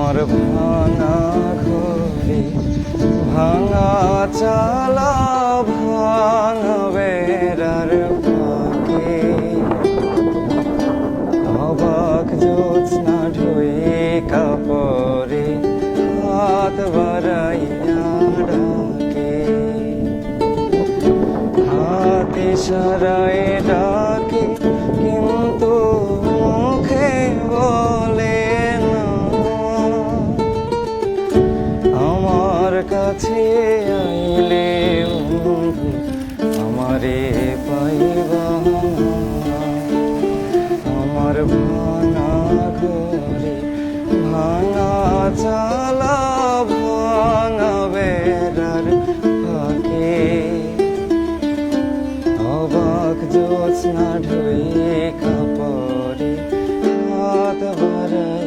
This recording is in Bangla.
আমার ভাঙা ঘরে ভাঙা চালা, ভাঙা বেড়ার পাখি অবাক জ্যোৎস্না ঢুয়ে কাপড়ে, হাত বাড়াইয়া ডাকে। হাতে সারায় ডাকে কাছে আইলে আমারে পাইবা আমার ভাঙা ঘরে ভাঙা চালা, ভাঙা বেড়ার ফাঁকে। অবাক জোৎস্না ঢুই কাপড়ে হাত ভরা।